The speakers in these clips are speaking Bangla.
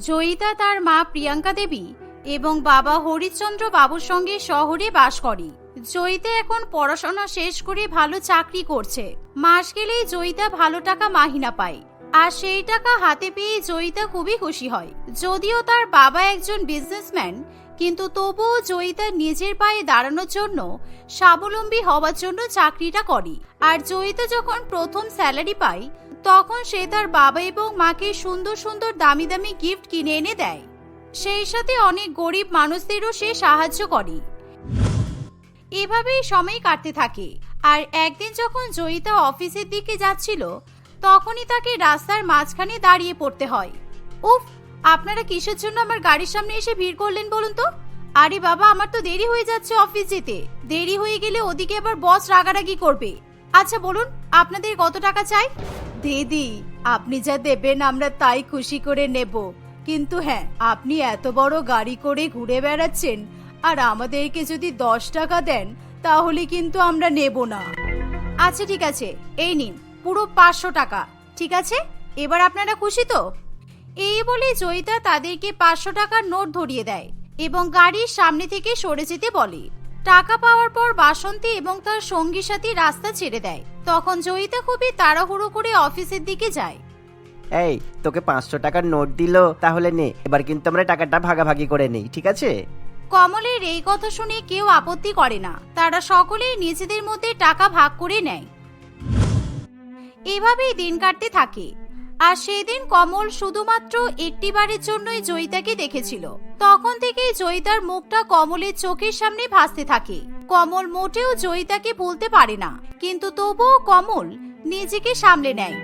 জয়িতা তার মা প্রিয়াঙ্কা দেবী এবং বাবা হরিচন্দ্র বাবুর সঙ্গে শহরে বাস করে। জয়িতা এখন পড়াশোনা শেষ করে ভালো চাকরি করছে। মাস গেলেই জয়িতা ভালো টাকা মাহিনা পায়। আর সেই টাকা হাতে পেয়ে জয়িতা খুবই খুশি হয়। যদিও তার বাবা একজন বিজনেসম্যান কিন্তু তবুও জয়িতা নিজের পায়ে দাঁড়ানোর জন্য স্বাবলম্বী হওয়ার জন্য চাকরিটা করে। আর জয়িতা যখন প্রথম স্যালারি পায় তখন সে তার বাবা এবং মাকে সুন্দর সুন্দর দামি দামি গিফট কিনে এনে দেয়। সেই সাথে অনেক গরিব মানুষদেরও সে সাহায্য করে। এভাবেই সময় কাটতে থাকে। আর একদিন যখন জয়িতা অফিসের দিকে যাচ্ছিল, তখনই তাকে রাস্তার মাঝখানে দাঁড়িয়ে পড়তে হয়। উফ আপনারা কিসের জন্য আমার গাড়ির সামনে এসে ভিড় করলেন বলুন তো? আরে বাবা, আমার তো দেরি হয়ে যাচ্ছে অফিস যেতে। দেরি হয়ে গেলে ওদিকে আবার বস রাগারাগি করবে। আচ্ছা বলুন, আপনাদের কত টাকা চাই? দিদি, আপনি যা দেবেন আমরা তাই খুশি করে নেব। কিন্তু হ্যাঁ আপনি এত বড় গাড়ি করে ঘুরে বেড়াচ্ছেন, আর আমাদেরকে যদি দশ টাকা দেন, তাহলে কিন্তু আমরা নেব না। আচ্ছা ঠিক আছে, এই নিন, পুরো পাঁচশো টাকা, ঠিক আছে? এবার আপনারা খুশি তো? এই বলে জয়িতা তাদেরকে পাঁচশো টাকার নোট ধরিয়ে দেয় এবং গাড়ির সামনে থেকে সরে যেতে বলে। টাকা পাওয়ার পর বাসন্তী এবং তার সঙ্গী সাথী রাস্তা ছেড়ে দেয়। তখন জয়িতা খুবই তাড়াহুড়ো করে অফিসের দিকে যায়। এই তোকে পাঁচশো টাকার নোট দিল তাহলে নে। এবার কিন্তু আমরা টাকাটা ভাগাভাগি করে নেই ঠিক আছে? কমলের এই কথা শুনে কেউ আপত্তি করে না। তারা সকলেই নিজেদের মধ্যে টাকা ভাগ করে নেয়। এভাবেই দিন কাটতে থাকে। আর সেদিন কমল শুধুমাত্র একটি বারের জন্যই জয়িতাকে দেখেছিল। তখন থেকেই জয়িতার মুখটা কমলের চোখের সামনে ভাসতে থাকে। কমল মোটেও জয়িতাকে ভুলতে পারে না, কিন্তু তবুও কমল নিজেকে সামলে নেয়।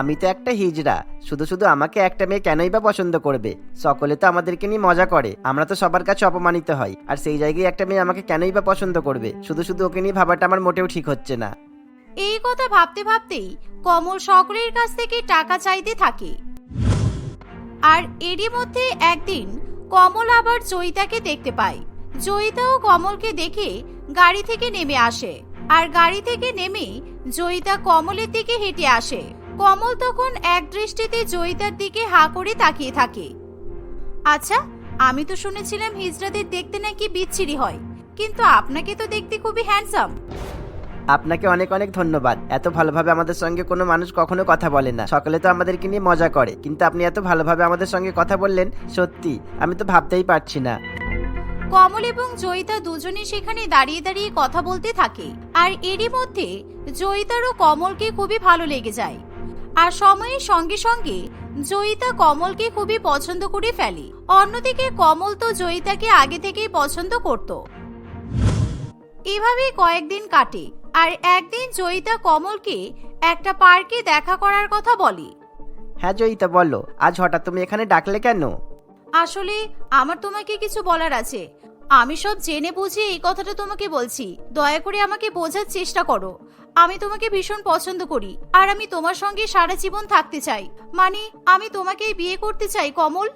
আমি তো একটা হিজড়া, শুধু শুধু আমাকে একটা মেয়ে কেনই বা পছন্দ করবে? সকলে তো আমাদেরকে নিয়ে মজা করে, আমরা তো সবার কাছে অপমানিত হয় আর সেই জায়গায় একটা মেয়ে আমাকে কেনই বা পছন্দ করবে? শুধু শুধু ওকে নিয়ে ভাবাটা আমার মোটেও ঠিক হচ্ছে না। এই কথা ভাবতে ভাবতেই কমল সকলের কাছ থেকে টাকা চাইতে থাকে। আর এরই মধ্যে একদিন কমল আবার জয়িতাকে দেখতে পায়। জয়িতাও কমলকে দেখে গাড়ি থেকে নেমে আসে। আর গাড়ি থেকে নেমে জয়িতা কমলের দিকে হেঁটে আসে। কমল তখন এক দৃষ্টিতে জয়িতার দিকে হা করে তাকিয়ে থাকে। আচ্ছা আমি তো শুনেছিলাম হিজড়াদের দেখতে নাকি বিচ্ছিরি হয়, কিন্তু আপনাকে তো দেখতে খুবই হ্যান্ডসাম আপনাকে অনেক অনেক ধন্যবাদ। এত ভালোভাবে আমাদের সঙ্গে কোনো মানুষ কখনো কথা বলে না। সকলে তো আমাদেরকে নিয়ে মজা করে। কিন্তু আপনি এত ভালোভাবে আমাদের সঙ্গে কথা বললেন, সত্যি, আমি তো ভাবতেই পারছি না। কমল এবং জয়িতা দুজনে সেখানে দাঁড়িয়ে দাঁড়িয়ে কথা বলতে থাকে। আর এরই মধ্যে জয়িতারও কমলকে খুবই ভালো লেগে যায়। আর সময়ের সঙ্গে সঙ্গে জয়িতা কমলকে খুবই পছন্দ করে ফেলে। অন্যদিকে কমল তো জয়িতাকে আগে থেকেই পছন্দ করত। এভাবেই কয়েকদিন কাটে। আর একদিন জয়িতা কমলকে একটা পার্কে দেখা করার কথা বলে। হ্যাঁ জয়িতা বলো। আজ হঠাৎ তুমি এখানে ডাকলে কেন? আসলে আমার তোমাকে কিছু বলার আছে। আমি সব জেনে বুঝে এই কথাটা তোমাকে বলছি। দয়া করে আমাকে বোঝার চেষ্টা করো। আমি তোমাকে ভীষণ পছন্দ করি আর আমি তোমার সঙ্গে সারা জীবন থাকতে চাই। মানে আমি তোমাকেই বিয়ে করতে চাই কমল।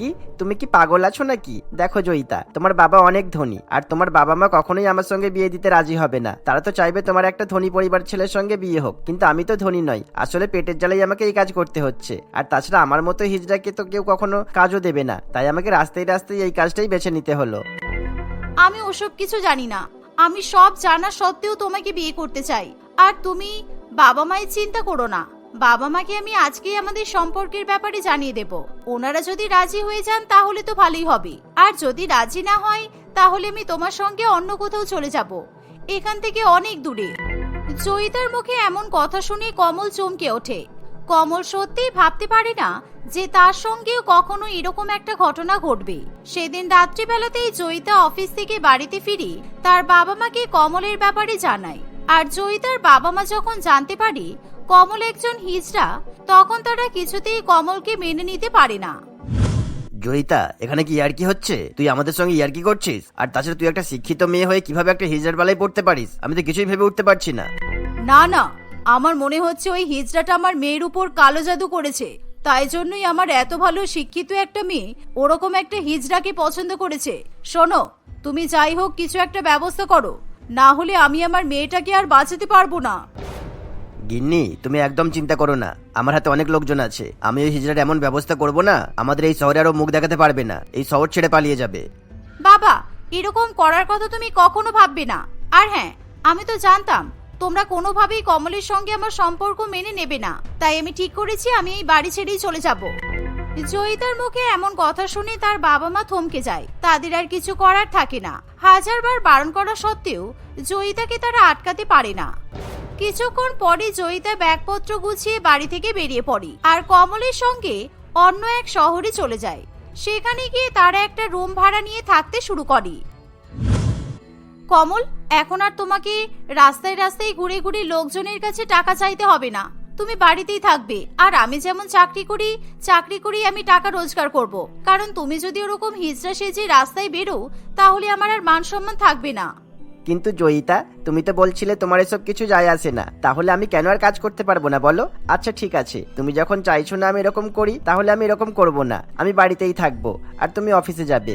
কি? তুমি কি পাগল আছো নাকি? দেখো জয়িতা, তোমার বাবা অনেক ধনী, আর তোমার বাবা মা কখনোই আমার সঙ্গে বিয়ে দিতে রাজি হবে না। তারা তো চাইবে তোমার একটা ধনী পরিবার ছেলের সঙ্গে বিয়ে হোক, কিন্তু আমি তো ধনী নই। আসলে পেটের জ্বালাই আমাকে এই কাজ করতে হচ্ছে। আর তাছাড়া আমার মতো হিজড়াকে তো কেউ কখনো কাজও দেবে না, তাই আমাকে রাস্তায় রাস্তায় এই কাজটাই বেছে নিতে হলো। আমি ওসব কিছু জানি না। আমি সব জানা সত্ত্বেও তোমাকে বিয়ে করতে চাই। আর তুমি বাবা মায়ের চিন্তা করো না। বাবা মাকে আমি আজকেই আমাদের সম্পর্কের ব্যাপারে জানিয়ে দেব। ওনারা যদি রাজি হয়ে যান, তাহলে তো ভালোই হবে। আর যদি রাজি না হয়, তাহলে আমি তোমার সঙ্গে অন্য কোথাও চলে যাব। এখান থেকে অনেক দূরে। জয়িতার মুখে এমন কথা শুনে কমল চমকে ওঠে। কমল সত্যিই ভাবতে পারে না যে তার সঙ্গেও কখনো এরকম একটা ঘটনা ঘটবে। সেদিন রাত্রিবেলাতেই জয়িতা অফিস থেকে বাড়িতে ফিরে তার বাবা মাকে কমলের ব্যাপারে জানায়। আর জয়িতার বাবা মা যখন জানতে পারে কমল একজন হিজড়া তখন তারা কিছুতেই কমলকে মেনে নিতে পারে না। জয়িতা এখানে কি ইয়ার্কি হচ্ছে? তুই আমাদের সঙ্গে ইয়ার্কি করছিস? আর তাছাড়া তুই একটা শিক্ষিত মেয়ে হয়ে কীভাবে একটা হিজড়ার বেলায় পড়তে পারিস? আমি তো কিছুই ভেবে উঠতে পারছি না। না না আমার মনে হচ্ছে ওই হিজড়াটা আমার মেয়ের উপর কালো জাদু করেছে। তাই জন্যই আমার এত ভালো শিক্ষিত একটা মেয়ে ওরকম একটা হিজড়াকে পছন্দ করেছে। শোনো তুমি যাই হোক কিছু একটা ব্যবস্থা করো। না হলে আমি আমার মেয়েটাকে আর বাঁচাতে পারব না। গিন্নি, তুমি একদম চিন্তা করো না। আমার হাতে অনেক লোকজন আছে। আমি ওই হিজড়ার এমন ব্যবস্থা করব না, আমাদের এই শহরে আরও মুখ দেখাতে পারবে না। এই শহর ছেড়ে পালিয়ে যাবে। বাবা, এরকম করার কথা তুমি কখনো ভাববে না। আর হ্যাঁ আমি তো জানতাম, তোমরা কোনোভাবেই কমলের সঙ্গে আমার সম্পর্ক মেনে নেবে না। তাই আমি ঠিক করেছি, আমি এই বাড়ি ছেড়েই চলে যাব। জয়িতার মুখে এমন কথা শুনে তার বাবা মা থমকে যায়। তাদের আর কিছু করার থাকে না। হাজারবার বারণ করা সত্ত্বেও জয়িতাকে তারা আটকাতে পারে না। কিছুক্ষণ পরে জয়িতা ব্যাগপত্র গুছিয়ে বাড়ি থেকে বেরিয়ে পড়ে। আর কমলের সঙ্গে অন্য এক শহরে চলে যায়। সেখানে গিয়ে তারা একটা রুম ভাড়া নিয়ে থাকতে শুরু করে। কমল, এখন আর তোমাকে রাস্তায় রাস্তায় ঘুরে ঘুরে লোকজনের কাছে টাকা চাইতে হবে না। তুমি বাড়িতেই থাকবে। আর আমি যেমন চাকরি করি চাকরি করি আমি টাকা রোজগার করব। কারণ তুমি যদি ওরকম হিজড়া সেজে রাস্তায় বেরো, তাহলে আমার আর মান সম্মান থাকবে না। কিন্তু জয়িতা, তুমি তো বলছিলে তোমার এসব কিছু যায় আসে না। তাহলে আমি কেন আর কাজ করতে পারব না বলো? আচ্ছা ঠিক আছে। তুমি যখন চাইছো না আমি এরকম করি, তাহলে আমি এরকম করব না। আমি বাড়িতেই থাকব, আর তুমি অফিসে যাবে।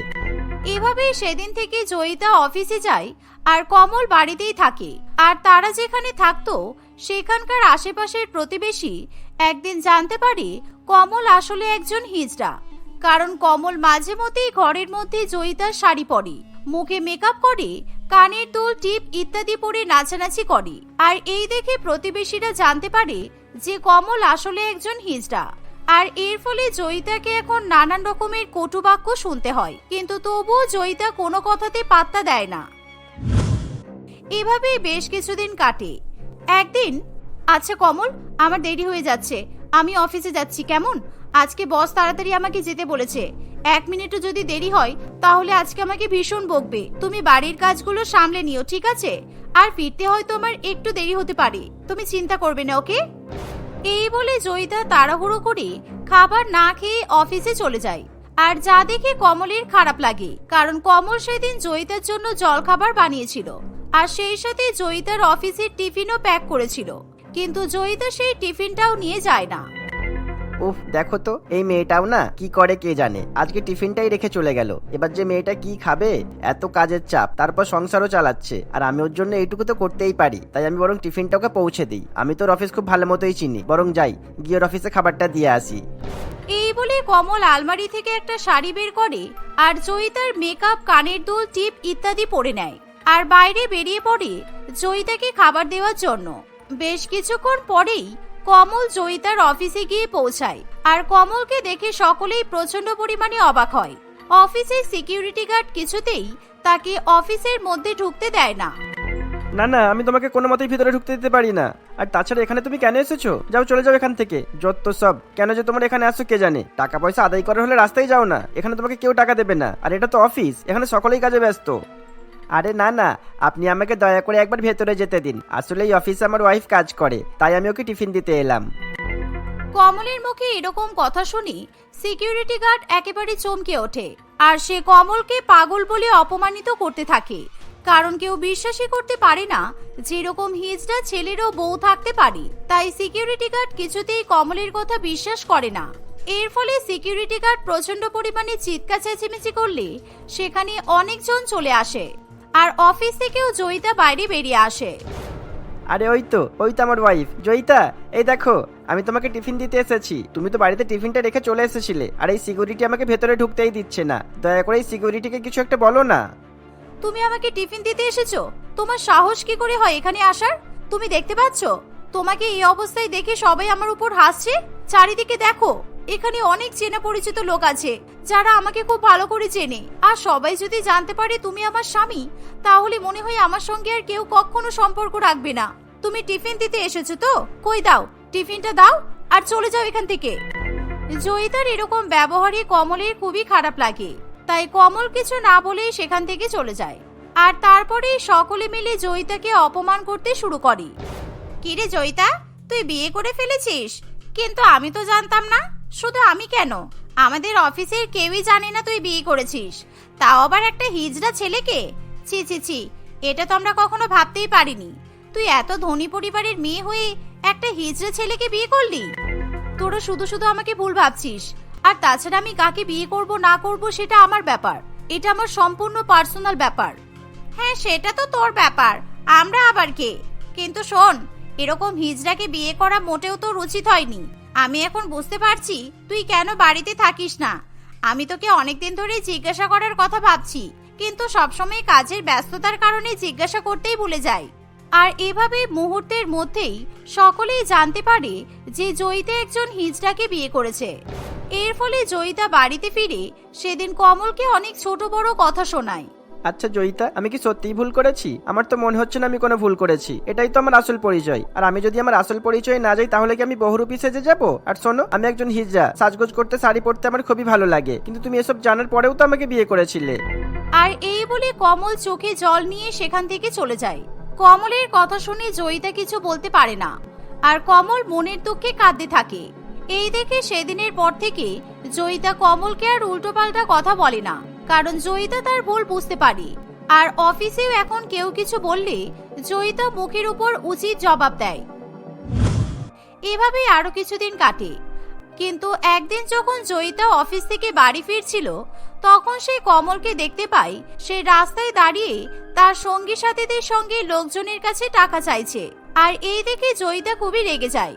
এভাবেই সেদিন থেকে জয়িতা অফিসে যায়, আর কমল বাড়িতেই থাকে। আর তারা যেখানে থাকতো, সেখানকার আশেপাশের প্রতিবেশী, একদিন জানতে পারে কমল আসলে একজন হিজড়া। কারণ কমল মাঝে মধ্যেই ঘরের মধ্যে জয়িতার শাড়ি পরে। মুখে মেকআপ করে কানের দুল, টিপ ইত্যাদি পরে নাচানাচি করে। আর এই দেখে প্রতিবেশীরা জানতে পারে যে কমল আসলে একজন হিজড়া। আর এর ফলে জয়িতাকে এখন নানান রকমের কটুবাক্য শুনতে হয়। কিন্তু তবুও জয়িতা কোনো কথাতে পাত্তা দেয় না। এভাবেই বেশ কিছুদিন কাটে। একদিন আচ্ছা কমল, আমার দেরি হয়ে যাচ্ছে। আমি অফিসে যাচ্ছি, কেমন? আজকে বস তাড়াতাড়ি আমাকে যেতে বলেছে। এক মিনিটও যদি দেরি হয়, তাহলে আজকে আমাকে ভীষণ বকবে। তুমি বাড়ির কাজগুলো সামলে নিও, ঠিক আছে? আর ফিরতে হয়তো আমার একটু দেরি হতে পারে। তুমি চিন্তা করবে না, ওকে? এই বলে জয়িতা তাড়াহুড়ো করে খাবার না খেয়ে অফিসে চলে যায়। আর যা দেখে কমলের খারাপ লাগে, কারণ কমল সেদিন জয়িতার জন্য জলখাবার বানিয়েছিল। আর সেই সাথে জয়িতার অফিসের টিফিনও প্যাক করেছিল। কিন্তু জয়িতা সেই টিফিনটাও নিয়ে যায় না। উফ, দেখো তো, এই মেয়েটাও না কি করে কে জানে। আজকে টিফিনটাই রেখে চলে গেল। এবার যে মেয়েটা কি খাবে? এত কাজের চাপ, তারপর সংসারও চালাচ্ছে। আর আমি ওর জন্য এইটুকু তো করতেই পারি। তাই আমি বরং টিফিনটা ওকে পৌঁছে দিই। আমি তোর অফিস খুব ভালো মতোই চিনি। বরং যাই, গিয়ে ওর অফিসে খাবারটা দিয়ে আসি। এই বলে কমল আলমারি থেকে একটা শাড়ি বের করে আর জয়িতার মেকআপ, কানের দুল, টিপ ইত্যাদি পরে নেয়। আর বাইরে বেরিয়ে পড়ে জয়িতাকে খাবার দেওয়ার জন্য। বেশ কিছুক্ষণ পরেই কমল জয়িতার অফিসে গিয়ে পৌঁছায়। আর কমলকে দেখে সকলেই প্রচণ্ড পরিমাণে অবাক হয়। অফিসের সিকিউরিটি গার্ড কিছুতেই তাকে অফিসের মধ্যে ঢুকতে দেয় না। না না, আমি তোমাকে কোনো মতেই ভিতরে ঢুকতে দিতে পারি না। আর তাছাড়া এখানে তুমি কেন এসেছ? যাও, চলে যাও এখান থেকে। যত সব। কেন যে তোমার এখানে আসো কে জানে? টাকা পয়সা আদায় করার হলে রাস্তায় যাও না। এখানে তোমাকে কেউ টাকা দেবে না। আর এটা তো অফিস। এখানে সকলেই কাজে ব্যস্ত। আরে না না, আপনি আমাকে দয়া করে একবার ভেতরে যেতে দিন। আসলে এই অফিসে আমার ওয়াইফ কাজ করে, তাই আমি ওকে টিফিন দিতে এলাম। কমলের মুখে এরকম কথা শুনি সিকিউরিটি গার্ড একেবারে চমকে ওঠে, আর সে কমলকে পাগল বলে অপমানিত করতে থাকে। কারণ কেউ বিশ্বাসই করতে পারে না যেরকম হিজড়া ছেলেরও বউ থাকতে পারে, তাই সিকিউরিটি গার্ড কিছুতেই কমলের কথা বিশ্বাস করে না। এর ফলে সিকিউরিটি গার্ড প্রচণ্ড পরিমাণে চিৎকার চেঁচেমেচি করলে সেখানে অনেকজন চলে আসে। আর অফিস থেকেও জয়িতা বাইরে বেরিয়ে আসে। আরে ওই তো ওই তো আমার ওয়াইফ জয়িতা এই দেখো আমি তোমাকে টিফিন দিতে এসেছি। তুমি তো বাড়িতে টিফিনটা রেখে চলে এসেছিলে আর এই সিকিউরিটি আমাকে ভেতরে ঢুকতেই দিচ্ছে না। দয়া করে এই সিকিউরিটিকে কিছু একটা বলো না। তুমি আমাকে টিফিন দিতে এসেছ? তোমার সাহস কি করে হয় এখানে আসার? তুমি দেখতে পাচ্ছ? তোমাকে এই অবস্থায় দেখে সবাই আমার উপর হাসছে? চারিদিকে দেখো। এখানে অনেক চেনা পরিচিত লোক আছে, যারা আমাকে খুব ভালো করে চেনে। আর সবাই যদি জানতে পারে তুমি আমার স্বামী, তাহলে মনে হয় আমার সঙ্গে আর কেউ কখনো সম্পর্ক রাখবে না। তুমি টিফিন দিতে এসেছ তো? কই দাও, টিফিনটা দাও, আর চলে যাও এখান থেকে। জয়িতার এরকম ব্যবহারে কমলের খুবই খারাপ লাগে, তাই কমল কিছু না বলেই সেখান থেকে চলে যায়। আর তারপরে সকলে মিলে জয়িতাকে অপমান করতে শুরু করে। কিরে জয়িতা, তুই বিয়ে করে ফেলেছিস? কিন্তু আমি তো জানতাম না। শুধু আমি কেন? আমাদের অফিসের কেউই জানে না তুই বিয়ে করেছিস। তাও আবার একটা হিজড়া ছেলেকে? ছি ছি ছি, এটা তো আমরা কখনো ভাবতেই পারিনি। তুই এত ধনী পরিবারের মেয়ে হয়ে একটা হিজড়া ছেলেকে বিয়ে করলি? তোরা শুধু শুধু আমাকে ভুল ভাবছিস। আর তাছাড়া আমি কাকে বিয়ে করব, না করব সেটা আমার ব্যাপার। এটা আমার সম্পূর্ণ পার্সোনাল ব্যাপার। হ্যাঁ সেটা তো তোর ব্যাপার। আমরা আবার কে? কিন্তু শোন, এরকম হিজড়াকে বিয়ে করা মোটেও তো উচিত হয়নি। আমি এখন বুঝতে পারছি তুই কেন বাড়িতে থাকিস না। আমি তোকে অনেকদিন ধরেই জিজ্ঞাসা করার কথা ভাবছি, কিন্তু সবসময় কাজের ব্যস্ততার কারণে জিজ্ঞাসা করতেই ভুলে যাই। আর এভাবে মুহূর্তের মধ্যেই সকলেই জানতে পারে যে জয়িতা একজন হিজড়াকে বিয়ে করেছে। এর ফলে জয়িতা বাড়িতে ফিরে সেদিন কমলকে অনেক ছোট বড় কথা শোনায়। আচ্ছা জয়িতা, আমি কি সত্যিই ভুল করেছি? আমার তো মনে হচ্ছে না আমি কোনো ভুল করেছি। এটাই তো আমার আসল পরিচয়। আর আমি যদি আমার আসল পরিচয় না যাই, তাহলে কি আমি বহুরূপী সেজে যাব? আর শোনো, আমি একজন হিজড়া। সাজগোজ করতে, শাড়ি পরতে আমার খুবই ভালো লাগে। কিন্তু তুমি এসব জানার পরেও তো আমাকে বিয়ে করেছিলে। আর এই বলে কমল চোখে জল নিয়ে সেখান থেকে চলে যায়। কমলের কথা শুনে জয়িতা কিছু বলতে পারে না। আর কমল মনের দুঃখে কাঁদতে থাকে। এই দেখে সেদিনের পর থেকে জয়িতা কমলকে আর উল্টোপাল্টা কথা বলে না। কারণ জয়িতা তার ভুল বুঝতে পারে। আর অফিসেও এখন কেউ কিছু বললে জয়িতা মুখের উপর উচিত জবাব দেয়। এভাবেই আরও কিছুদিন কাটে। কিন্তু একদিন যখন জয়িতা অফিস থেকে বাড়ি ফিরছিল, তখন সে কমলকে দেখতে পায় সে রাস্তায় দাঁড়িয়ে তার সঙ্গী সাথীদের সঙ্গে লোকজনের কাছে টাকা চাইছে। আর এই দেখে জয়িতা খুবই রেগে যায়।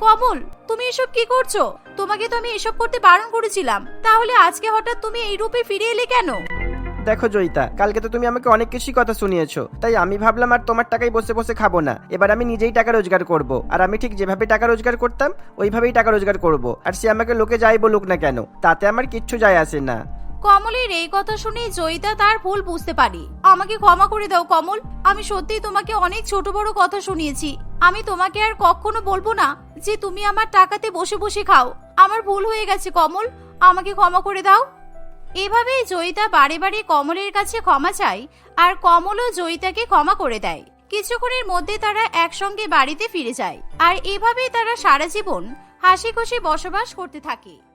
কমল, তুমি এসব কি করছ? তোমাকে তো আমি এসব করতে বারণ করেছিলাম। তাহলে আজকে হঠাৎ তুমি এই রূপে ফিরে এলে কেন? দেখো জয়িতা কালকে তো তুমি আমাকে অনেক কিছুই কথা শুনিয়েছো। তাই আমি ভাবলাম আর তোমার টাকায় বসে বসে খাব না। এবার আমি নিজেই টাকা রোজগার করব। আর আমি ঠিক যেভাবে টাকা রোজগার করতাম ওইভাবেই টাকা রোজগার করব। আর সে আমাকে লোকে যাই বলুক না কেন তাতে আমার কিচ্ছু যায় আসে না। কমলের এই কথা শুনে জয়িতা তার ভুল বুঝতে পারে। আমাকে ক্ষমা করে দাও কমল। আমি সত্যিই তোমাকে অনেক ছোট বড় কথা শুনিয়েছি। আমি তোমাকে আর কখনো বলব না যে তুমি আমার টাকাতে বসে বসে খাও। আমার ভুল হয়ে গেছে, কমল। আমাকে ক্ষমা করে দাও। এভাবেই জয়িতা বারে বারে কমলের কাছে ক্ষমা চায় আর কমলও জয়িতাকে ক্ষমা করে দেয়। কিছুক্ষণের মধ্যে তারা একসঙ্গে বাড়িতে ফিরে যায় আর এভাবেই তারা সারা জীবন হাসি খুশি বসবাস করতে থাকে।